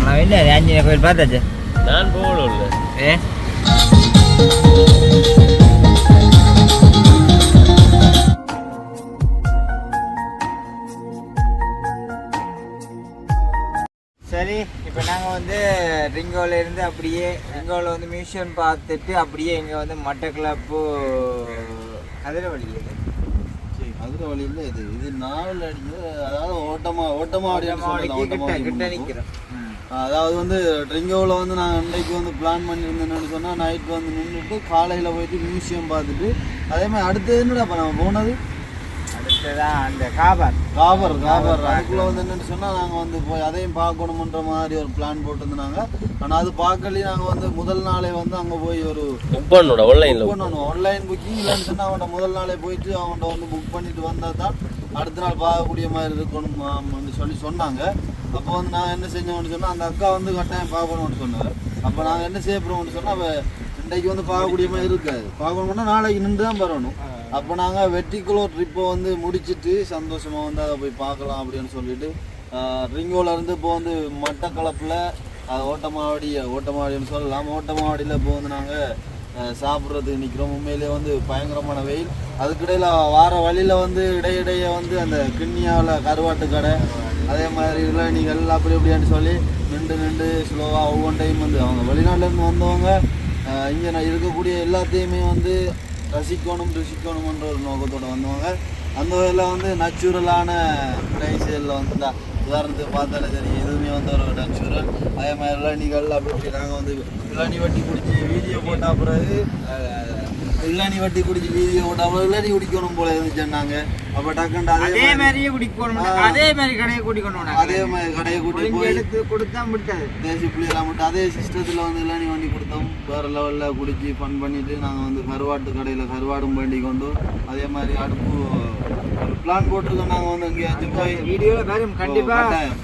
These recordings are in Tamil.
அவன் என்ன ஆஞ்சநேய கோயில் பார்த்தாச்சு நான் போகல ஏ இருந்து அப்படியே ரிங்கோவில் வந்து மியூசியம் பார்த்துட்டு அப்படியே இங்கே வந்து மட்டக்கிளப்பு கதிரவழி இது வழி இல்ல இது இது நாவல் அடிங்க அதாவது ஓட்டமா ஓட்டமா கிட்ட கிட்ட நிற்கிறோம் அதாவது வந்து ட்ரிங்கோவில் வந்து நான் அன்னைக்கு வந்து பிளான் பண்ணியிருந்தேன்னு சொன்னால் நைட் வந்து நின்றுட்டு காலையில் போயிட்டு மியூசியம் பார்த்துட்டு அதே மாதிரி அடுத்தது என்னடா இப்போ நம்ம போனது? அந்த காபார். காபர் காபர். அதுக்குள்ளே வந்து என்னன்னு சொன்னால் நாங்கள் வந்து போய் அதையும் பார்க்கணுமன்ற மாதிரி ஒரு பிளான் போட்டிருந்தாங்க. ஆனால் அது பார்க்கலையே நாங்கள் வந்து முதல் நாளே வந்து அங்கே போய் ஒரு புக் பண்ணோட ஆன்லைன்ல பண்ணணும் ஆன்லைன் புக்கிங் இல்லைன்னு சொன்னால் அவன்கிட்ட முதல் நாளே போயிட்டு அவன்கிட்ட வந்து புக் பண்ணிட்டு வந்தால் தான். அடுத்த நாள் பார்க்கக்கூடிய மாதிரி இருக்கணும் சொல்லி சொன்னாங்க. அப்போ வந்து நான் என்ன செஞ்சோம்னு சொன்னால் அந்த அக்கா வந்து கட்டாயம் பார்க்கணும்னு சொன்னாங்க அப்போ நாங்கள் என்ன செய்ய போகிறோம்னு சொன்னால் இன்றைக்கு வந்து பார்க்கக்கூடிய மாதிரி இருக்காது. பார்க்கணும்னா நாளைக்கு நின்று தான் வரணும். அப்போ நாங்கள் வெட்டிக்குளோ ட்ரிப்பை வந்து முடிச்சிட்டு சந்தோஷமாக வந்து அதை போய் பார்க்கலாம் அப்படின்னு சொல்லிட்டு ரிங்கோலேருந்து இப்போ வந்து மட்டக்களப்பில் ஓட்டமாவடி ஓட்டமாவடின்னு சொல்லலாம். ஓட்டமாவடியில் இப்போ வந்து நாங்கள் சாப்பிட்றதுக்கு நிற்கிறோம் உண்மையிலே வந்து பயங்கரமான வெயில். அதுக்கிடையில் வார வழியில் வந்து இடையிடையே வந்து அந்த கிண்ணியாவில் கருவாட்டு கடை அதே மாதிரி இளைஞர்கள் அப்படி இப்படின்னு சொல்லி நின்று நின்று ஸ்லோவாக ஒவ்வொன்றையும் டைம் வந்து அவங்க வெளிநாட்டிலேருந்து வந்தவங்க இங்கே நான் இருக்கக்கூடிய எல்லாத்தையுமே வந்து ரசிக்கணும் ருசிக்கணும்ன்ற ஒரு நோக்கத்தோட வந்தவங்க. அந்த வகையில் வந்து நச்சுரலான பிரைஸ்களில் வந்து உதாரணத்துக்கு பார்த்தாலே சரி எதுவுமே வந்து ஒரு நச்சுரல் அதே மாதிரி இளநிகள் அப்படி நாங்கள் வந்து இளநி வட்டி பிடிச்சி வீடியோ போட்டால் பிறகு இளநி வட்டி குடிச்சு வீடியோ போட்ட அப்புறம் இளநி குடிக்கணும் போல இருந்துச்சுன்னாங்க அப்போ டக்குண்டு அதே அதே மாதிரி மாதிரியே குடிக்கணும் அதே மாதிரி கடையை குடிக்கணும் அதே மாதிரி கடையை கூட்டி போய் எடுத்து கொடுத்தா முடியாது தேசி புள்ளியெல்லாம் மட்டும் அதே சிஸ்டத்தில் வந்து இளநி வண்டி கொடுத்தோம். வேறு லெவலில் குடிச்சு ஃபன் பண்ணிட்டு நாங்கள் வந்து கருவாட்டு கடையில் கருவாடும் வண்டி கொண்டு அதே மாதிரி அடுப்பு ஒரு பிளான் போட்டிருக்கோம். நாங்கள் வந்து எங்கேயாச்சும் போய் வீடியோவில் வரும் கண்டிப்பா கட்டாயம்.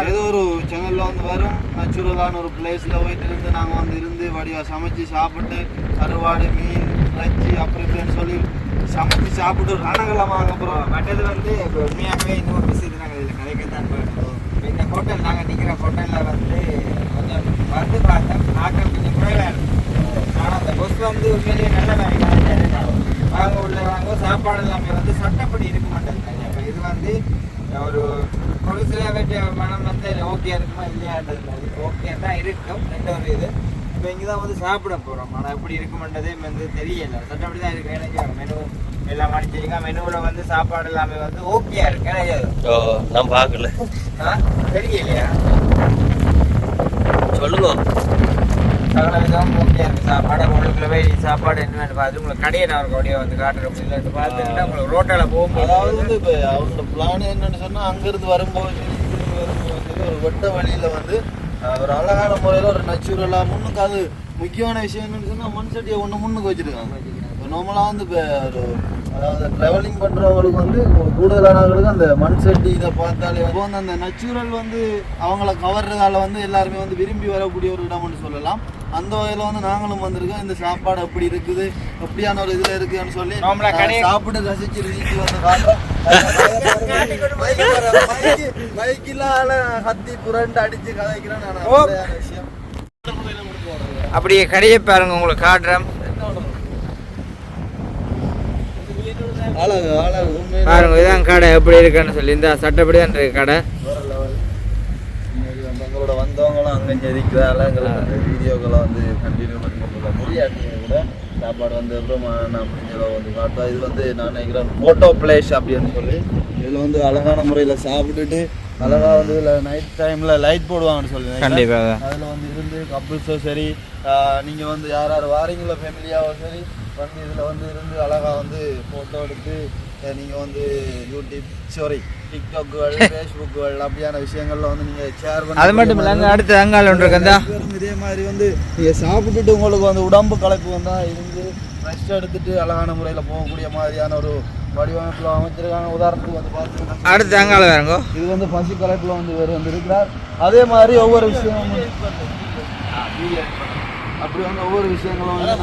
ஏதோ ஒரு சேனலில் வந்து வரும். நேச்சுரலான ஒரு பிளேஸில் போயிட்டு இருந்து நாங்கள் வந்து இருந்து வடிவா சமைச்சு சாப்பிட்டு கருவாடு மீன் இறைச்சி அப்படி இப்படின்னு சொல்லி சமைச்சு சாப்பிட்டு ரணங்கலாம் வாங்க அப்புறம் மற்றது வந்து இப்போ உண்மையாகவே இன்னொரு விஷயத்தை நாங்கள் இதில் கதைக்கத்தான் போயிட்டோம் இந்த ஹோட்டல் நாங்கள் நிற்கிற ஹோட்டலில் வந்து கொஞ்சம் வந்து பார்த்தோம். ஆக்கம் கொஞ்சம் குறைவாக இருக்கும் ஆனால் அந்த பஸ் வந்து உண்மையிலேயே நல்ல வேலை வாங்க உள்ள வாங்க சாப்பாடு எல்லாமே வந்து சட்டப்படி இருக்க இப்போ இது வந்து ஒரு ஒரு சில வேண்டிய மனம் வந்து ஓகே இருக்குமா இல்லையான்றது ஓகே தான் இருக்கும் ரெண்டு ஒரு இது இப்போ இங்கே தான் வந்து சாப்பிட போகிறோம் ஆனால் எப்படி இருக்குமென்றதே வந்து தெரியல சட்டப்படி தான் இருக்கு எனக்கு மெனு எல்லாம் அடிச்சிருக்கா மெனுவில் வந்து சாப்பாடு எல்லாமே வந்து ஓகேயா இருக்கு ஓ நான் பார்க்கல ஆ தெரியலையா சொல்லுங்க சகல விதமும் ஓகே இருக்கு. சாப்பாடு உங்களுக்குள்ள போய் சாப்பாடு என்னன்னு பார்த்து உங்களுக்கு கடையை நான் கடையை வந்து காட்டுறேன் அப்படின்னு பார்த்துக்கிட்டா உங்களுக்கு ரோட்டில் போகும்போது அதாவது வந்து இப்போ அவரோட பிளான் என்னன்னு சொன்னால் அங்கேருந்து வரும்போது வரும்போது ஒரு வெட்ட வழியில் வந்து ஒரு அழகான முறையில் ஒரு நச்சுரலாக முன்னுக்கு அது முக்கியமான விஷயம் என்னன்னு சொன்னால் மண் சட்டியை ஒன்று முன்னுக்கு வச்சுருக்காங்க. இப்போ நார்மலாக வந்து இப்போ ஒரு அதாவது ட்ராவலிங் பண்ணுறவங்களுக்கு வந்து கூடுதலானவங்களுக்கு அந்த மண் சட்டி இதை பார்த்தாலே இப்போ வந்து அந்த நச்சுரல் வந்து அவங்கள கவர்றதால வந்து எல்லாருமே வந்து விரும்பி வரக்கூடிய ஒரு இடம்னு சொல்லலாம். அந்த வகையில் வந்து நாங்களும் வந்திருக்கோம். இந்த சாப்பாடு எப்படி இருக்குது எப்படியான ஒரு இதில் இருக்குன்னு சொல்லி சாப்பிட்டு ரசிச்சு ருசிச்சு வந்து பைக்கிலால ஹத்தி புரண்டு அடிச்சு கதைக்கிறேன் நான். அப்படியான விஷயம். அப்படியே கடையை பாருங்க உங்களுக்கு காட்டுறேன். பாருங்க இதான் கடை எப்படி இருக்குன்னு சொல்லி இந்த சட்டப்படி தான் இருக்கு கடை வேற level. இன்னைக்கு வந்து எங்களோட வந்தவங்களும் அங்கே ஜெதிக்கிறதால எங்களுக்கு அந்த வீடியோக்களை வந்து கண்டினியூ பண்ணி வரலாம் முடியாட்டிங்க கூட சாப்பாடு வந்து அப்புறம் நான் முடிஞ்சளவு வந்து காட்டுவேன் இது வந்து நான் நினைக்கிறேன் ஃபோட்டோ பிளேஸ் அப்படின்னு சொல்லி இதில் வந்து அழகான முறையில் சாப்பிட்டுட்டு அழகா வந்து இதில் நைட் டைமில் லைட் போடுவாங்கன்னு சொல்லி. கண்டிப்பாக அதில் வந்து இருந்து கப்புள்ஸும் சரி நீங்கள் வந்து யார் யார் வாரீங்களோ ஃபேமிலியாகவும் சரி வந்து இதில் வந்து இருந்து அழகாக வந்து ஃபோட்டோ எடுத்து நீங்கள் வந்து யூடியூப் சாரி டிக்டாக்குகள் ஃபேஸ்புக்குகள் அப்படியான விஷயங்கள்ல வந்து நீங்கள் ஷேர் பண்ணி அது மட்டும் இல்லை அங்கே அடுத்து அங்காள் ஒன்று இருக்கு இதே மாதிரி வந்து நீங்கள் சாப்பிட்டுட்டு உங்களுக்கு வந்து உடம்பு களைப்பு வந்தால் இருந்து ரெஸ்ட் எடுத்துட்டு அழகான முறையில் போகக்கூடிய மாதிரியான ஒரு வடிவமைப்பில் அமைச்சிருக்காங்க உதாரணத்துக்கு வந்து பார்த்தீங்கன்னா அடுத்து அங்காள் வேறுங்கோ இது வந்து பசி கலைப்பில் வந்து இவர் வந்து இருக்கிறார் அதே மாதிரி ஒவ்வொரு விஷயமும் அப்படி வந்து ஒவ்வொரு விஷயங்களும் வந்து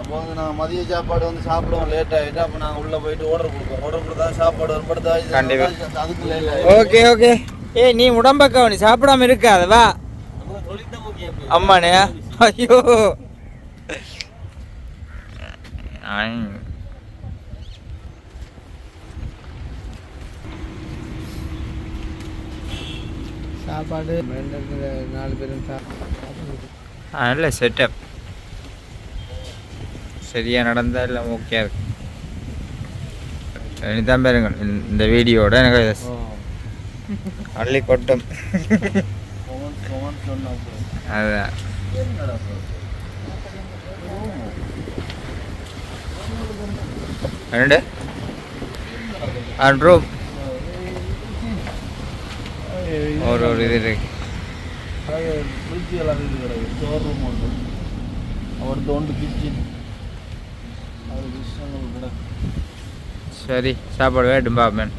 அப்போ வந்து நாங்கள் மதிய சாப்பாடு வந்து சாப்பிடுவோம் லேட் ஆகிட்டு அப்போ நாங்கள் உள்ளே போயிட்டு ஆர்டர் கொடுப்போம். ஆர்டர் கொடுத்தா சாப்பாடு ஒரு படுத்தா கண்டிப்பா. அதுக்கு லேட் ஓகே ஓகே ஏய் நீ உடம்ப கவனி சாப்பிடாம இருக்காத வா. அம்மானே ஐயோ. ஐ. சாப்பாடு நாலு பேரும் நல்ல செட்டப் சரியா நடந்தா இல்லை ஓகே இருக்கு இனிதான் பாருங்கள் இந்த- வீடியோட எனக்கு அள்ளி கொட்டும் அதுதான் ரெண்டு அண்ட் ரூம் ஒரு ஒரு இது இருக்கு. ஃப்ரிட்ஜ் எல்லாம் இது கிடையாது ஸ்டோர் ரூம் உண்டு. அவர்கிட்ட உண்டு கிச்சன் சரி சாப்பாடு வேட்டும் பாப்பேன்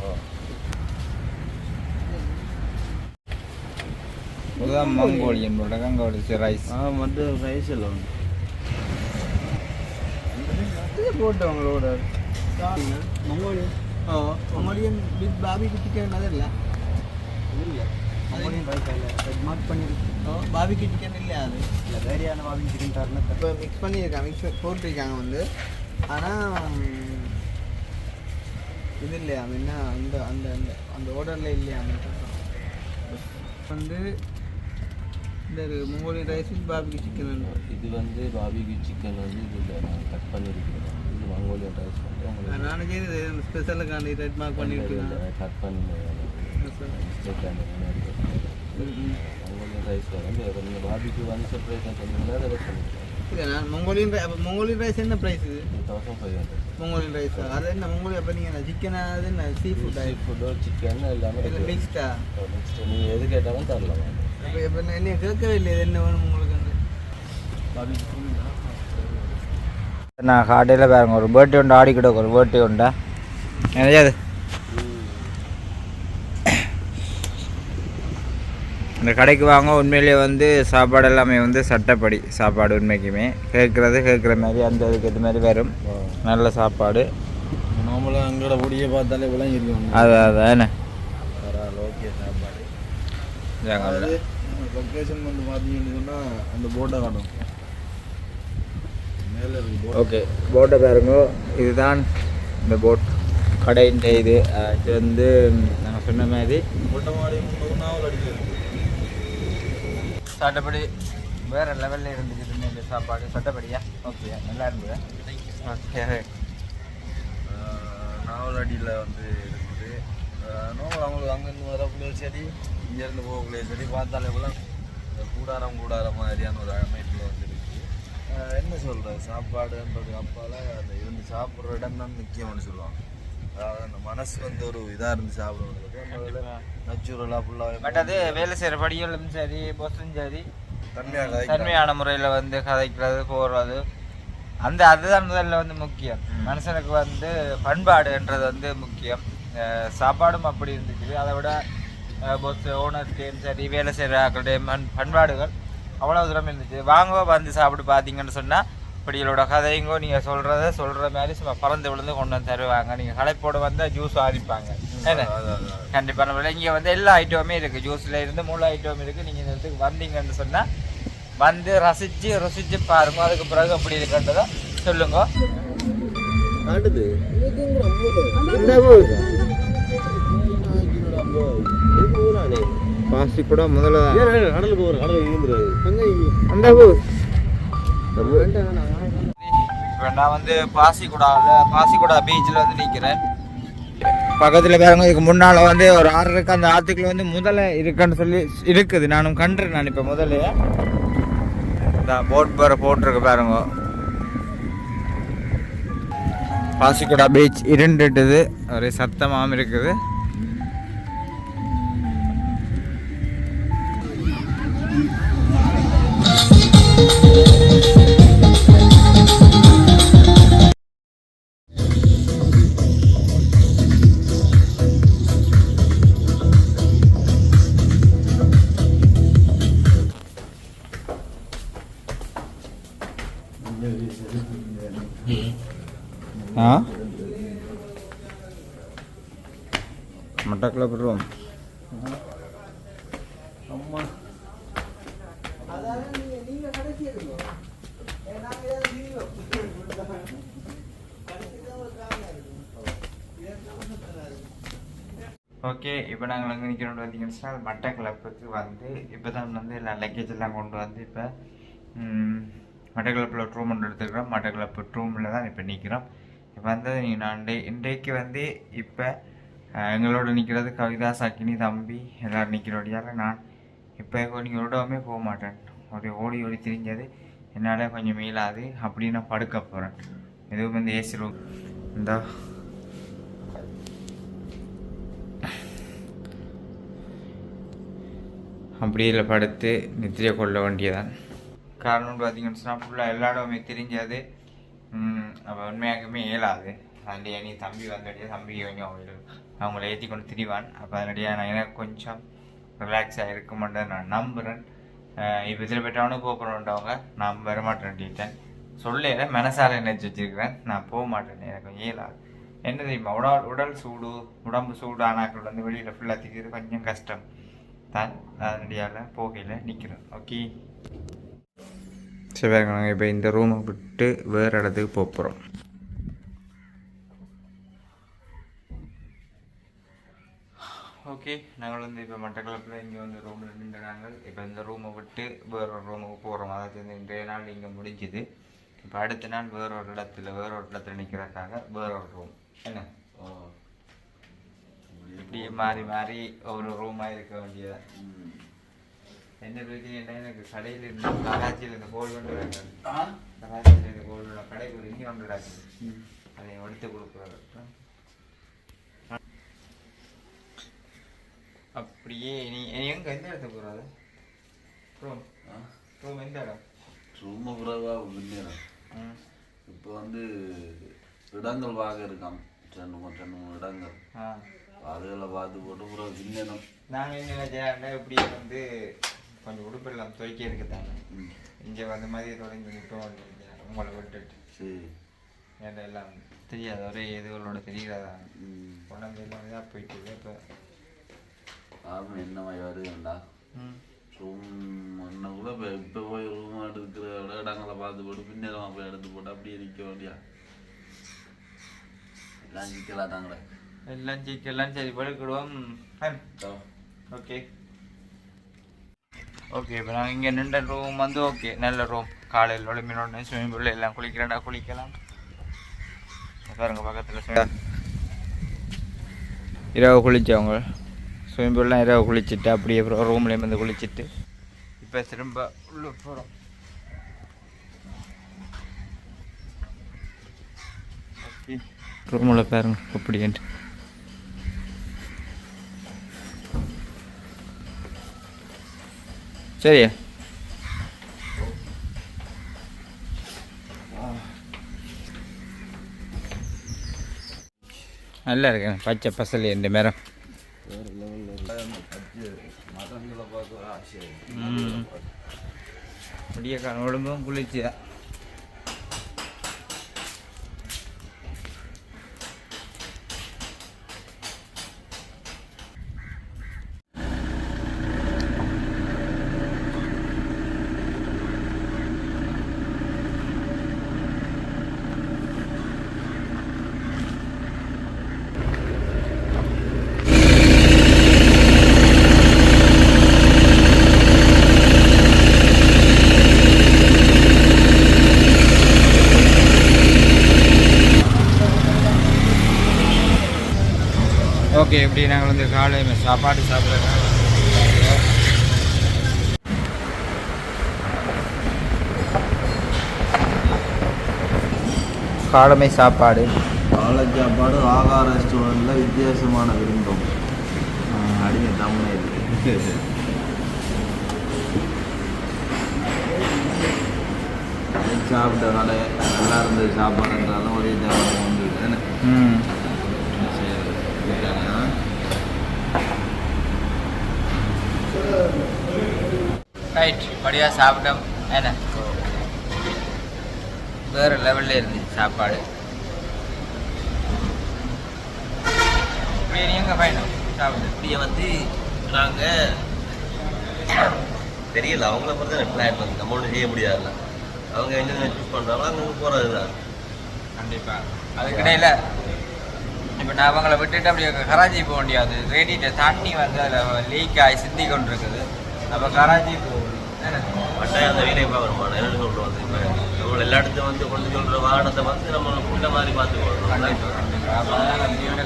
இதுதான் மங்கோலியன் போட அங்கே ஒரு ரைஸ் ஆ மட்டும் ரைஸ் எல்லாம் உண்டு. போட்டவங்களோட மங்கோலியன் ஓ மங்கோலியன் வித் பாபிக்கு சிக்கன் அதல்ல இல்லை? இல்லை. பாபிக்கு சிக்கன் இல்லை? அது இல்லை வேறையான பாபிக்கு சிக்கன் தரணும் இப்போ மிக்ஸ் பண்ணியிருக்காங்க மிக்ஸ் போட்டிருக்காங்க வந்து. ஆனால் இது இல்லையா? என்ன அந்த அந்த அந்த அந்த ஆர்டரில் இல்லையா வந்து இந்த மங்கோலியன் ரைஸ் வித் பாபிக்கு சிக்கன் இது வந்து பாபிக்கு சிக்கன் வந்து இதில் நான் கட் பண்ணியிருக்கிறேன் இது மங்கோலியன் ரைஸ் வந்து உங்களுக்கு நான் செய்து ஸ்பெஷலுக்காண்டி ரெட் மார்க் பண்ணியிருக்கேன் கட் பண்ணி மங்கோலியன் ரைஸ் வந்து நீங்கள் பாபிக்கு ஒன் செப்பரேட் சொன்னீங்கன்னா அதை பண்ணிக்கலாம் இல்லை நான் மங்கோலியன் ரை- அப்ப மங்கோலியன் ரைஸ் என்ன ப்ரைஸ் இது? மங்கோலியன் ரைஸ் அது என்ன மங்கோலியன் அப்போ நீங்கள் சிக்கன் அது என்ன சீ ஃபுட் சீ ஃபுட்டோ சிக்கன் எல்லாமே இல்லை மிக்ஸ்டா நீங்கள் எது கேட்டாலும் தரலாம். இப்போ இப்போ நான் என்ன கேட்கவே இல்லை இது என்ன வேணும் உங்களுக்கு வந்து? நான் கடையில் பாருங்க ஒரு பேர்ட்டி உண்டு ஆடிக்கிட்டு ஒரு பேர்ட்டி உண்டா? என்னது இந்த கடைக்கு வாங்க உண்மையிலேயே வந்து சாப்பாடு எல்லாமே வந்து சட்டப்படி சாப்பாடு உண்மைக்குமே. கேட்குறது கேட்குற மாதிரி அந்த இதுக்கு ஏற்ற மாதிரி வரும். நல்ல சாப்பாடு. நார்மலாக எங்களோட பொடியை பார்த்தாலே விளங்கிருக்கோம் அது அதானே ஓகே சாப்பாடு. லொக்கேஷன் வந்து பார்த்தீங்கன்னு சொன்னால் அந்த போட்டை காட்டும். ஓகே போட்டை பாருங்க. இதுதான் இந்த போட் கடையின் இது. வந்து நாங்கள் சொன்ன மாதிரி மொட்டை மாடி அடிக்கிறது சட்டப்படி வேறு லெவலில் இருந்துச்சு இந்த சாப்பாடு. சட்டப்படியா ஓகே நல்லா இருந்தது. ஓகே நாவல் அடியில் வந்து இருக்குது. நாவல் அவங்களுக்கு அங்கேருந்து வரக்குள்ளே சரி இங்கேருந்து போகக்குள்ளே சரி பார்த்தாலே போல இந்த கூடாரம் கூடாரம் மாதிரியான ஒரு அமைப்பில் வந்து இருக்கு. ஆஹ் என்ன சொல்கிற சாப்பாடுன்றது அப்பால அந்த இருந்து சாப்பிட்ற இடம் தான் முக்கியம்னு சொல்லுவாங்க. அதாவது அந்த மனசு வந்து ஒரு இதாக இருந்து சாப்பிடுறது நச்சுரலாக ஃபுல்லாக பட் அது வேலை செய்கிற படிகளும் சரி பொசும் சரி தன்மையாக தன்மையான முறையில் வந்து கதைக்கிறது போடுறது அந்த அதுதான் முதல்ல வந்து முக்கியம். மனுஷனுக்கு வந்து பண்பாடுன்றது வந்து முக்கியம். சாப்பாடும் அப்படி இருந்துச்சு. அதை விட பொஸ் ஓனர்ஸ்டையும் சரி வேலை செய்கிற ஆக்கள்டையும் பண்பாடுகள் அவ்வளோ தூரம் இருந்துச்சு. வாங்க வந்து சாப்பிட்டு பார்த்தீங்கன்னு சொன்னால் இப்படிகளோட கதைங்கோ நீங்கள் சொல்கிறத சொல்கிற மாதிரி சும்மா பறந்து விழுந்து கொண்டு வந்து தருவாங்க நீங்கள் களைப்போட வந்தால் ஜூஸ் ஆடிப்பாங்க என்ன கண்டிப்பாக நம்ம இங்கே வந்து எல்லா ஐட்டமுமே இருக்குது ஜூஸில் இருந்து மூணு ஐட்டம் இருக்குது நீங்கள் இந்த இடத்துக்கு வந்தீங்கன்னு சொன்னால் வந்து ரசித்து ருசித்து பாருங்க அதுக்கு பிறகு அப்படி இருக்குன்றதை சொல்லுங்க பாசி கூட முதல்ல கடலுக்கு ஒரு கடல் இருந்துரு அந்த இப்போ நான் வந்து பாசிக்குடாவில் பாசிகுடா பீச்சில் வந்து நிற்கிறேன் பக்கத்தில் பாருங்க இதுக்கு முன்னால் வந்து ஒரு ஆறு இருக்கு. அந்த ஆற்றுக்குள்ள வந்து முதல்ல இருக்குன்னு சொல்லி இருக்குது. நானும் கண்டுறேன் நான் இப்போ முதல்ல இந்த போட் பேர போட்டிருக்கு பாருங்க. பாசிக்குடா பீச் இருண்டுட்டுது. ஒரே சத்தமாகவும் இருக்குது. ஆ ஓகே இப்போ நாங்கள் அங்கே நிற்கிறோம் பார்த்தீங்கன்னா மட்ட கிளப்புக்கு வந்து இப்போ தான் வந்து எல்லா லக்கேஜ் எல்லாம் கொண்டு வந்து இப்போ மட்டக்களப்பில் ரூம் ஒன்று எடுத்துக்கிறோம் மட்டக்களப்பு ரூமில் தான் இப்போ நிற்கிறோம் இப்போ வந்து நீங்கள் நான் டே இன்றைக்கு வந்து இப்போ எங்களோட நிற்கிறது கவிதா சக்கினி தம்பி எல்லோரும் நிற்கிறோடையால் நான் இப்போ நீங்கள் விடவுமே போக மாட்டேன். ஒரு ஓடி ஓடி திரிஞ்சது. என்னால் கொஞ்சம் மீளாது அப்படி நான் படுக்க போகிறேன் இதுவும் வந்து ஏசி ரூம் இந்த. அப்படியே படுத்து நித்திரை கொள்ள வேண்டியதான். காரணம் பார்த்தீங்கன்னு சொன்னால் ஃபுல்லாக எல்லா இடமே தெரிஞ்சது. அவள் உண்மையாகவே இயலாது. அதனுடைய நீ தம்பி வந்தடியா தம்பி கொஞ்சம் அவங்கள- அவங்கள ஏற்றி கொண்டு திரிவான். அப்போ அதனுடைய நான் எனக்கு கொஞ்சம் ரிலாக்ஸாக இருக்குமென்று நான் நம்புகிறேன் இப்போ இதில் போயிட்டவனும் போகிறோன்றவங்க நான் வரமாட்டேன்ட்டேன் சொல்லல மனசால் நினச்சி வச்சிருக்கிறேன். நான் போக மாட்டேன் எனக்கு இயலாது. என்ன தெரியுமா உடல் உடல் சூடு உடம்பு சூடு ஆனாக்கள் வந்து வெளியில் ஃபுல்லாக திரிக்கிறது கொஞ்சம் கஷ்டம். தான் அதனடியால் போகையில் நிற்கிறோம். ஓகே சரி நாங்கள் இப்போ இந்த ரூமை விட்டு வேறு இடத்துக்கு போக போகிறோம் ஓகே நாங்கள் வந்து இப்போ மட்டக்களப்பில் இங்கே வந்து ரூமில் நின்றுறாங்க. இப்போ இந்த ரூமை விட்டு வேற ஒரு ரூமுக்கு போகிறோம் அதாவது இந்த இன்றைய நாள் இங்கே முடிஞ்சுது. இப்போ அடுத்த நாள் வேற ஒரு இடத்துல வேற ஒரு இடத்துல நிற்கிறதுக்காக வேற ஒரு ரூம் என்ன? இப்படியே மாறி மாறி ஒரு ரூமாக இருக்க வேண்டியது என்ன பிரச்சனை எனக்கு கடையில் இருந்து கராச்சியில் இந்த கோல்டு கொண்டு வராங்க கராச்சியில் இந்த கோல்டு கடைக்கு இங்கே கொண்டு வராங்க அதை எடுத்து கொடுக்குறாரு. அப்படியே நீ எங்க எந்த இடத்துக்கு போகிறது ரூம் ரூம் எந்த இடம்? ரொம்ப குறைவா முன்னேறும் இப்போ வந்து இடங்கள் வாங்க இருக்காம். ரெண்டு மூணு ரெண்டு மூணு இடங்கள். ஆ. அதுகளை பார்த்து போட்டு பிறகு பின்னணும் நாங்கள் என்ன நினைச்சேன் இப்படி வந்து கொஞ்சம் உடுப்பெல்லாம் துவைக்க இருக்குதாங்க ம். இங்கே வந்து இங்கே நிற்போம் நினைக்கிறேன் உங்களை விட்டுட்டு. சரி. ஏன்னா எல்லாம் தெரியாது ஒரே இதுகளோட தெரியாதா? உடம்பு எல்லாம் இதாக போயிட்டு இப்போ. ஆமாம் என்ன மாதிரி வருதுண்டா ரூம் ஒன்று கூட இப்போ இப்போ போய் ரூம் எடுக்கிற இடங்களை பார்த்து போட்டு பின்னேரமாக போய் எடுத்து போட்டு அப்படியே நிற்க வேண்டியா எல்லாம் சிக்கலாம் தாங்களே எல்லாம் சீக்கெல்லாம் சரி படுக்கிடுவோம் ஓகே ஓகே இப்போ நாங்கள் இங்கே நின்ற ரூம் வந்து ஓகே நல்ல ரூம். காலையில் விளம்பினோடனே ஸ்விம்மிங் பூலில் எல்லாம் குளிக்கிறேன்டா குளிக்கலாம். பாருங்க பக்கத்தில் இரவு குளிச்சவங்க. ஸ்விம்மிங் பூல்லாம் இரவு குளிச்சுட்டு அப்படியே அப்புறம் ரூம்லேயும் வந்து குளிச்சுட்டு. இப்போ திரும்ப உள்ளே போகிறோம் ரூமில் பாருங்க அப்படின்ட்டு சரியா நல்லா இருக்கு. பச்சை பசல் எந்த மரம். வேறு லெவலில் பச்சை மரங்களை பார்த்து ஒரு ஆசை ம். விடிய காலம் உடம்பும் குளிச்சு ஓகே இப்படி நாங்கள் வந்து காலையில் சாப்பாடு சாப்பிட்றதுனால காலமை சாப்பாடு காலை சாப்பாடு. ஆகா ரெஸ்டாரண்ட்டில் வித்தியாசமான விருந்தம். அடிங்க தமிழ் சாப்பிட்டனால நல்லா இருந்தது. சாப்பாடுன்றாலும் ஒரே சாப்பாடு வந்து என்ன? ம். செய்யறது ரைட் படியாக சாப்பிட்டோம். என்ன? வேறு லெவலில் இருந்துச்சு சாப்பாடு. இப்படி எங்கே பயணம் சாப்பிடு? இப்படியே வந்து நாங்கள் தெரியல அவங்கள பொறுத்த பிளான் வந்து நம்ம ஒன்றும் செய்ய முடியாதுல்ல. அவங்க என்ன சூஸ் பண்ணுறாங்களோ அங்கே போகிறது தான் கண்டிப்பாக அதுக்கிடையில் இப்போ நான் அவங்கள விட்டுட்டு அப்படியே கராச்சி போக முடியாது ரேடியிட்ட தண்ணி வந்து அதில் லீக் ஆகி சிந்தி கொண்டு இருக்குது அப்போ கராச்சி? கட்டாயம் அந்த வீடை பார்க்கணுமா என்னென்னு சொல்கிறோம் வந்து இப்போ எல்லா இடத்தையும் வந்து கொண்டு சொல்கிற வாகனத்தை வந்து நம்ம புள்ள மாதிரி பார்த்துக்கணும்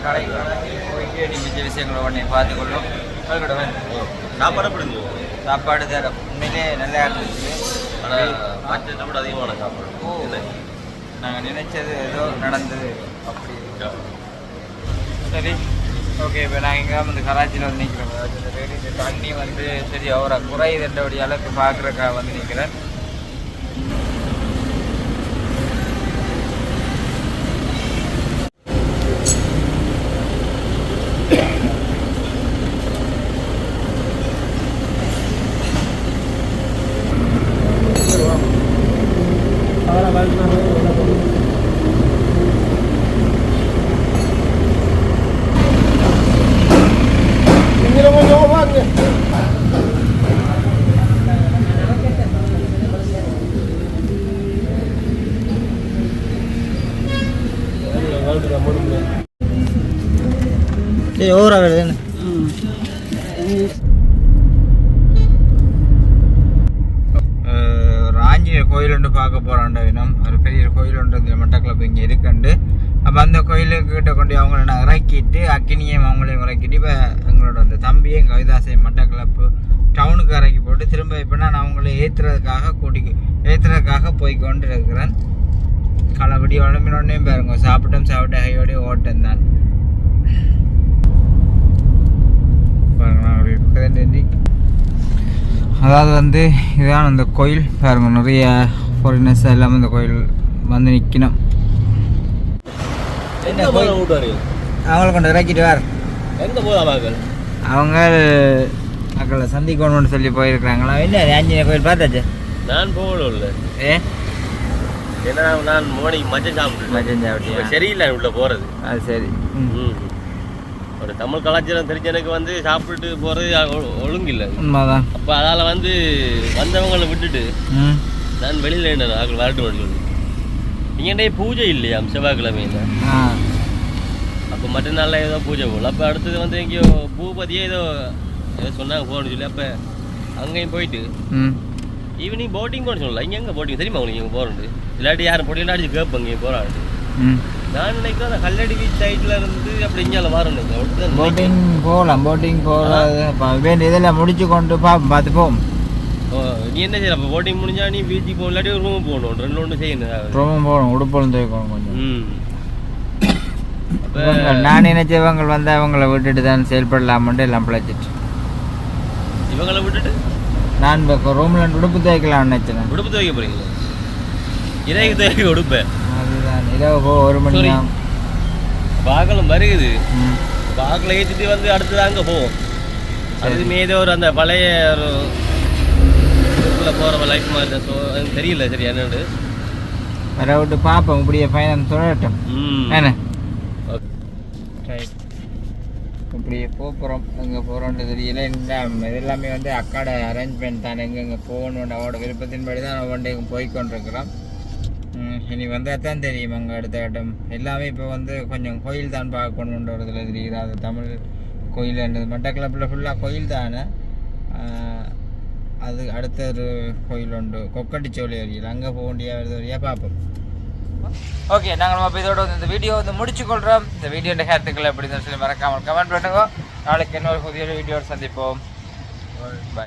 கடைக்கு மிச்ச விஷயங்களை உடனே பார்த்துக்கொள்ளும். சாப்பாடு பிடிங்க சாப்பாடு தர உண்மையிலே நல்லா இருந்துச்சு. ஆனால் பட்ஜெட்டை விட அதிகமான சாப்பாடு. என்ன? நாங்கள் நினைச்சது ஏதோ நடந்தது. அப்படி. சரி. ஓகே இப்போ நாங்கள் இங்கே வந்து கராச்சியில் வந்து நிற்கிறோம் அதாவது இந்த தண்ணி வந்து சரி அவரை குறையுதுன்றபடி அளவுக்கு பார்க்குறக்கா வந்து நிற்கிறேன் சரி ஓவரா வருது ஒரு கோயில் ஒன்று பார்க்க போகிறோம் வினம் ஒரு பெரிய கோயில் ஒன்று இந்த மட்டக்களப்பு இங்கே இருக்குண்டு. அப்போ அந்த கோயிலுக்கிட்ட கொண்டு அவங்கள நான் இறக்கிட்டு அக்கினியையும் அவங்களையும் இறக்கிட்டு இப்போ எங்களோட அந்த தம்பியும் கவிதாசையும் மட்டக்களப்பு டவுனுக்கு இறக்கி போட்டு திரும்ப இப்போ நான் அவங்கள ஏற்றுறதுக்காக கூட்டி ஏற்றுறதுக்காக போய் கொண்டு இருக்கிறேன் களபடி உடம்பினோடனே பாருங்க சாப்பிட்டோம் சாப்பிட்ட ஹையோடய ஓட்டம் தான். பாருங்க அதாவது வந்து இதுதான் அந்த கோயில். பாருங்க நிறைய ஃபாரினர்ஸ் எல்லாமே இந்த கோயில் வந்து நிற்கணும் எந்த போய் விட்டாரு அவங்கள கொண்டு இறக்கிட்டு வார். எங்கே போதாமாக்கள் அவங்க மக்களை சந்திக்கணும்னு சொல்லி போயிருக்கிறாங்களா? என்ன ஆஞ்சநேயர் கோயில் பார்த்தாச்சு? நான் போகணும் இல்லை ஏ? ஏன்னா நான் மோனிக்கு மஞ்சள் சாப்பிட்டு மஜந்தா அப்படியா சரியில்லை உள்ள போகிறது அது சரி. ம். ஒரு தமிழ் கலாச்சாரம் தெரிஞ்ச எனக்கு வந்து சாப்பிட்டு போகிறது ஒழுங்கு இல்லை உண்மைதான். அப்போ அதால் வந்து வந்தவங்களை விட்டுட்டு நான் வெளியில் என்ன ஆக்கள் வரட்டு சொல்லி இங்கே பூஜை இல்லையா செவ்வாய்க்கிழமையில அப்போ மற்ற ஏதோ பூஜை போகல அப்போ அடுத்தது வந்து எங்கேயோ பூபதியே ஏதோ ஏதோ சொன்னாங்க போகணும்னு சொல்லி அப்போ அங்கேயும் போயிட்டு ஈவினிங் போட்டிங் போட சொல்லலாம் இங்கே எங்கே போட்டிங் தெரியுமா உங்களுக்கு இங்கே போகிறது இல்லாட்டி யாரும் போட்டிங்கன்னா அடிச்சு கேட்பாங்க இங்கே போகிறாண்டு ம் நான் நினைக்கிறேன் அந்த கல்லடி பீச் சைடில் இருந்து அப்படி இங்கே வரணும் போட்டிங் போகலாம் போட்டிங் வேண்டிய இதெல்லாம் முடிச்சு கொண்டு பார்ப்போம் பார்த்து போவோம் ஓ, நீ என்ன செய்யற அப்போ போட்டிங் முடிஞ்சா நீ பீச்சுக்கு போக இல்லாட்டி ரூம் போகணும் ரெண்டு ஒன்று செய்யணும் ரொம்ப போகணும் உடுப்பலும் துவைக்கணும் கொஞ்சம் ம் நான் நினைச்ச இவங்க வந்து அவங்கள விட்டுட்டு தான் செயல்படலாமன்ட்டு எல்லாம் பிழைச்சிட்டு இவங்களை விட்டுட்டு நான் இப்போ ரூமில் உடுப்பு துவைக்கலாம்னு நினச்சேன் உடுப்பு துவைக்க போறீங்களா இறைக்கு துவைக்க உடுப்பேன் அதுதான் இரவு போ ஒரு மணி. ஆகும். பாக்கலம் வருகுது பாக்கில் ஏற்றிட்டு வந்து அடுத்தது அங்கே போவோம் அது மீதே ஒரு அந்த பழைய ஒரு இதுக்குள்ள போகிற லைஃப் மாதிரி தான். ஸோ எனக்கு தெரியல சரி என்னன்னு. வர விட்டு பார்ப்போம் இப்படியே ஃபைனல் தொடரட்டும் ம். என்ன? இப்படியே போகிறோம் எங்கே போகிறோன்றது தெரியல. இந்த இது எல்லாமே வந்து அக்காட அரேஞ்ச்மெண்ட் தான். எங்கெங்கே போகணும் அவரோட விருப்பத்தின்படி தான் ஒவ்வொன்றையும் போய்க்கொண்டிருக்கிறோம். ம், இனி வந்தால் தான் தெரியும் அங்கே அடுத்த கட்டம். எல்லாமே இப்போ வந்து கொஞ்சம் கோயில் தான் பார்க்கணுன்றதுல தெரியுது. அது தமிழ் கோயில்ன்றது. மட்டக்களப்பில் ஃபுல்லாக கோயில் தானே. அது அடுத்த ஒரு கோயில் உண்டு கொக்கட்டிச்சோலை அருகில் அங்கே போக வேண்டிய வழியாக பார்ப்போம் ஓகே நாங்கள் நம்ம இதோட வந்து இந்த வீடியோ வந்து முடிச்சுக்கொள்கிறோம் இந்த வீடியோட கருத்துக்கள் எப்படி சொல்லி மறக்காமல் கமெண்ட் பண்ணுங்க நாளைக்கு இன்னொரு புதிய வீடியோட சந்திப்போம் பாய்